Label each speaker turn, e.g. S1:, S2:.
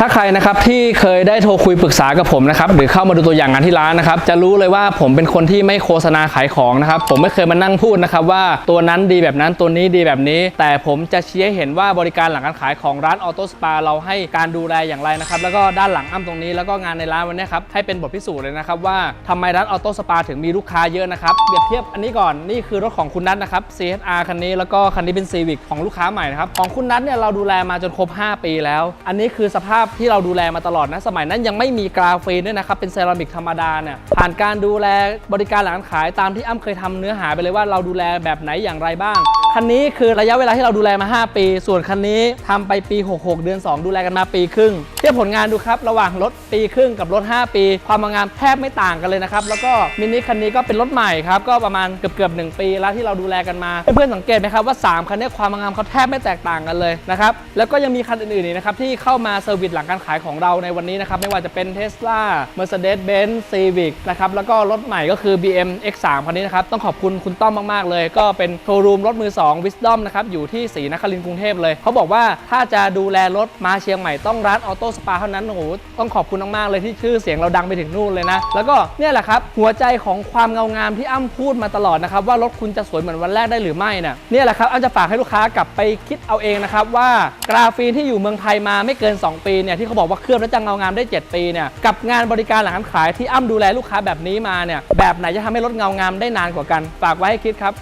S1: ถ้าใครนะครับที่เคยได้โทรคุยปรึกษากับผมนะครับหรือเข้ามาดูตัวอย่างงานที่ร้านนะครับจะรู้เลยว่าผมเป็นคนที่ไม่โฆษณาขายของนะครับผมไม่เคยมานั่งพูดนะครับว่าตัวนั้นดีแบบนั้นตัวนี้ดีแบบนี้ แต่ผมจะชี้ให้เห็นว่าบริการหลังการขายของร้านออโต้สปาเราให้การดูแลอย่างไรนะครับแล้วก็ด้านหลังอ้ำตรงนี้แล้วก็งานในร้านวันนี้ครับให้เป็นบทพิสูจน์เลยนะครับว่าทำไมร้านออโต้สปาถึงมีลูกค้าเยอะนะครับเปรียบเทียบอันนี้ก่อนนี่คือรถของคุณนัทนะครับ CHR คันนี้แล้วก็คันนี้เป็น Civic ของลูกค้าใหม่นะครับของคุณนัทเนี่ยเราดูแลมาจนครบ 5 ปีแล้ว อันนี้คือสภาพที่เราดูแลมาตลอดนะสมัยนั้นยังไม่มีกราฟีนด้วยนะครับเป็นเซรามิกธรรมดาเนี่ยผ่านการดูแลบริการหลังการขายตามที่อ้ำเคยทำเนื้อหาไปเลยว่าเราดูแลแบบไหนอย่างไรบ้างคันนี้คือระยะเวลาที่เราดูแลมา 5 ปี ส่วนคันนี้ทำไปปี 66 เดือน 2 ดูแลกันมาปีครึ่ง เทียบผลงานดูครับ ระหว่างรถปีครึ่งกับรถ 5 ปี ความงามแทบไม่ต่างกันเลยนะครับ แล้วก็มินิคันนี้ก็เป็นรถใหม่ครับ ก็ประมาณเกือบเกือบหนึ่งปีแล้วที่เราดูแลกันมา เพื่อนๆสังเกตไหมครับว่า 3 คันนี้ความงามเขาแทบไม่แตกต่างกันเลยนะครับ แล้วก็ยังมีคันอื่นๆอีกนะครับที่เข้ามาเซอร์วิสหลังการขายของเราในวันนี้นะครับไม่ว่าจะเป็น Tesla Mercedes-Benz Civic นะครับแล้วก็รถใหม่ก็คือ BM X3 คันนี้นะครับต้องขอบคุณคุณต้อมมากๆเลย ก็เป็นโชว์รูมรถมือ2 Wisdom นะครับอยู่ที่ศรีนครินทร์กรุงเทพเลย เขาบอกว่าถ้าจะดูแลรถมาเชียงใหม่ต้องร้านออโต้สปาเท่านั้นโอ้โหต้องขอบคุณมากๆเลยที่ชื่อเสียงเราดังไปถึงนู่นเลยนะ แล้วก็เนี่ยแหละครับหัวใจของความเงางามที่อ้ำพูดมาตลอดนะครับว่ารถคุณจะสวยเหมือนวันแรกได้หรือไม่นี่ยเนี่ยแหละครับอ้ำจะฝากให้ลูกค้ากลับไปคิดเอาเองนะครับว่ากราฟีนที่อยู่เมืองไทยมาไม่เกิน 2 ปีเนี่ยที่เขาบอกว่าเคลือบแล้วจะเงางามได้ 7 ปีเนี่ยกับงานบริการหลังการขายที่อ้ำดูแลลูกค้าแบบนี้มาเนี่ยแบบไหนจะทำให้รถเงางามได้นานกว่ากัน ฝากไว้ให้คิดครับ